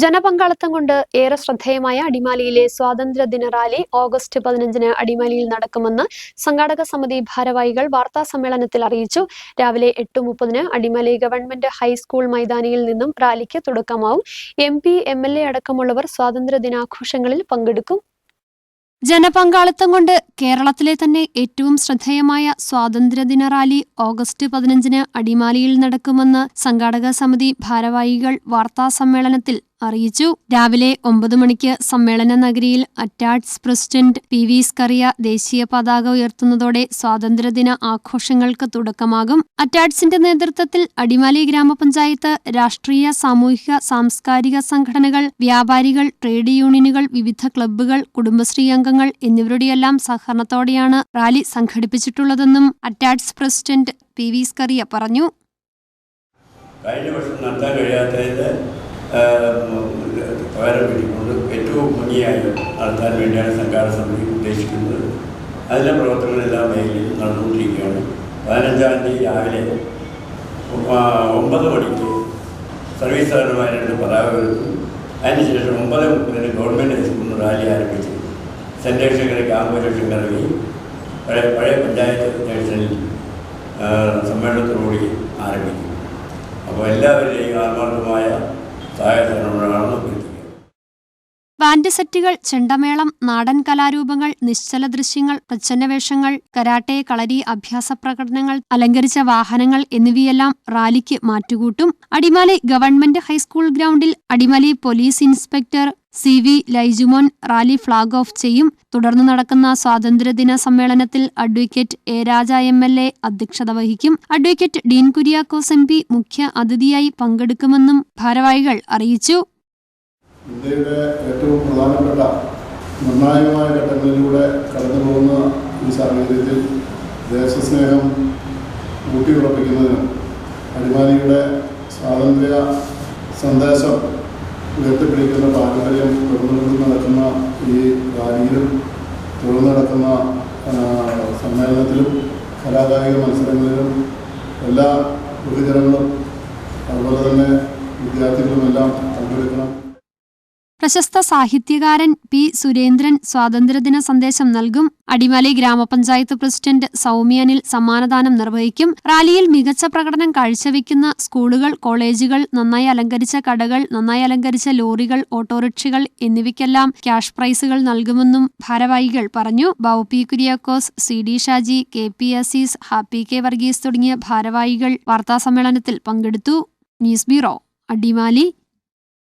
ജനപങ്കാളിത്തം കൊണ്ട് ഏറെ ശ്രദ്ധേയമായ അടിമാലിയിലെ സ്വാതന്ത്ര്യദിന റാലി ഓഗസ്റ്റ് പതിനഞ്ചിന് അടിമാലിയിൽ നടക്കുമെന്ന് സംഘാടക സമിതി ഭാരവാഹികൾ വാർത്താ സമ്മേളനത്തിൽ അറിയിച്ചു. രാവിലെ എട്ട് മുപ്പതിന് അടിമാലി ഗവൺമെന്റ് ഹൈസ്കൂൾ മൈതാനിയിൽ നിന്നും റാലിക്ക് തുടക്കമാവും. M P M L A അടക്കമുള്ളവർ സ്വാതന്ത്ര്യദിനാഘോഷങ്ങളിൽ പങ്കെടുക്കും. ജനപങ്കാളിത്തം കൊണ്ട് കേരളത്തിലെ തന്നെ ഏറ്റവും ശ്രദ്ധേയമായ സ്വാതന്ത്ര്യദിന റാലി ഓഗസ്റ്റ് പതിനഞ്ചിന് അടിമാലിയിൽ നടക്കുമെന്ന് സംഘാടക സമിതി ഭാരവാഹികൾ വാർത്താസമ്മേളനത്തിൽ അറിയിച്ചു. രാവിലെ ഒമ്പത് മണിക്ക് സമ്മേളന നഗരിയിൽ ATADS president P V Skaria ദേശീയ പതാക ഉയർത്തുന്നതോടെ സ്വാതന്ത്ര്യദിന ആഘോഷങ്ങൾക്ക് തുടക്കമാകും. അറ്റാഡ്സിന്റെ നേതൃത്വത്തിൽ അടിമാലി ഗ്രാമപഞ്ചായത്ത് രാഷ്ട്രീയ സാമൂഹിക സാംസ്കാരിക സംഘടനകൾ വ്യാപാരികൾ ട്രേഡ് യൂണിയനുകൾ വിവിധ ക്ലബ്ബുകൾ കുടുംബശ്രീ അംഗങ്ങൾ എന്നിവരുടെയെല്ലാം സഹകരണത്തോടെയാണ് റാലി സംഘടിപ്പിച്ചിട്ടുള്ളതെന്നും അറ്റാഡ്സ് പ്രസിഡന്റ് പി വി സ്കറിയ പറഞ്ഞു. കഴിഞ്ഞ വർഷം നടത്താൻ കഴിയാത്തതിന്റെ പകരം പിടിക്കുന്നത് ഏറ്റവും ഭംഗിയായി നടത്താൻ വേണ്ടിയാണ് സംഘാടന സമിതി ഉദ്ദേശിക്കുന്നത്. അതിലെ പ്രവർത്തനങ്ങളെല്ലാം മേഖലയിൽ നടന്നുകൊണ്ടിരിക്കുകയാണ്. പതിനഞ്ചാം തീയതി രാവിലെ ഒമ്പത് മണിക്ക് സർവീസ് സഹകരണമായിട്ട് പതാക ഉയർത്തും. അതിനുശേഷം ഒമ്പത് മുപ്പതിന് ഗവൺമെന്റ് ഹൈസ്കൂളിൽ റാലി ആരംഭിച്ചു സെന്റ് ജംഗ്ഷൻ ക്യാമ്പ് ജംഗ്ഷൻ ഇറങ്ങി പഴയ പഴയ പഞ്ചായത്ത് ജംഗ്ഷനിൽ സമ്മേളനത്തോടുകൂടി ആരംഭിക്കും. അപ്പോൾ എല്ലാവരുടെയും ആത്മാർത്ഥമായ I don't know. ബാൻഡ് സെറ്റുകൾ ചെണ്ടമേളം നാടൻ കലാരൂപങ്ങൾ നിശ്ചല ദൃശ്യങ്ങൾ പ്രച്ഛന്നവേഷങ്ങൾ കരാട്ടെ കളരി അഭ്യാസ പ്രകടനങ്ങൾ അലങ്കരിച്ച വാഹനങ്ങൾ എന്നിവയെല്ലാം റാലിക്ക് മാറ്റുകൂട്ടും. അടിമാലി ഗവൺമെന്റ് ഹൈസ്കൂൾ ഗ്രൗണ്ടിൽ Adimali police inspector C V Laijumon rally flag off ചെയ്യും. തുടർന്ന് നടക്കുന്ന സ്വാതന്ത്ര്യദിന സമ്മേളനത്തിൽ advocate A Raja M L A അധ്യക്ഷത വഹിക്കും. Advocate Dean Kuriakose M P മുഖ്യ അതിഥിയായി പങ്കെടുക്കുമെന്നും ഭാരവാഹികൾ അറിയിച്ചു. ഇന്ത്യയുടെ ഏറ്റവും പ്രധാനപ്പെട്ട നിർണായകമായ ഘട്ടങ്ങളിലൂടെ കടന്നു പോകുന്ന ഈ സാഹചര്യത്തിൽ ദേശസ്നേഹം ഊട്ടിയുറപ്പിക്കുന്നതിനും അടിമാലിയുടെ സ്വാതന്ത്ര്യ സന്ദേശം ഉയർത്തിപ്പിടിക്കുന്ന പാരമ്പര്യം തുടർന്നുകൊണ്ട് നടക്കുന്ന ഈ റാലിയിലും തുടർന്ന് നടക്കുന്ന സമ്മേളനത്തിലും കലാകായിക മത്സരങ്ങളിലും എല്ലാ പൊതുജനങ്ങളും അതുപോലെ തന്നെ വിദ്യാർത്ഥികളുമെല്ലാം പങ്കെടുക്കണം. പ്രശസ്ത സാഹിത്യകാരൻ പി. സുരേന്ദ്രൻ സ്വാതന്ത്ര്യദിന സന്ദേശം നൽകും. അടിമാലി ഗ്രാമപഞ്ചായത്ത് പ്രസിഡന്റ് സൗമ്യനിൽ സമ്മാനദാനം നിർവഹിക്കും. റാലിയിൽ മികച്ച പ്രകടനം കാഴ്ചവെക്കുന്ന സ്കൂളുകൾ കോളേജുകൾ നന്നായി അലങ്കരിച്ച കടകൾ നന്നായി അലങ്കരിച്ച ലോറികൾ ഓട്ടോറിക്ഷകൾ എന്നിവയ്ക്കെല്ലാം ക്യാഷ് പ്രൈസുകൾ നൽകുമെന്നും ഭാരവാഹികൾ പറഞ്ഞു. ബൌപി Kuriakose C. D. Shaji K. P. Aziz Happy K. Varghese തുടങ്ങിയ ഭാരവാഹികൾ വാർത്താസമ്മേളനത്തിൽ പങ്കെടുത്തു. News bureau Adimali.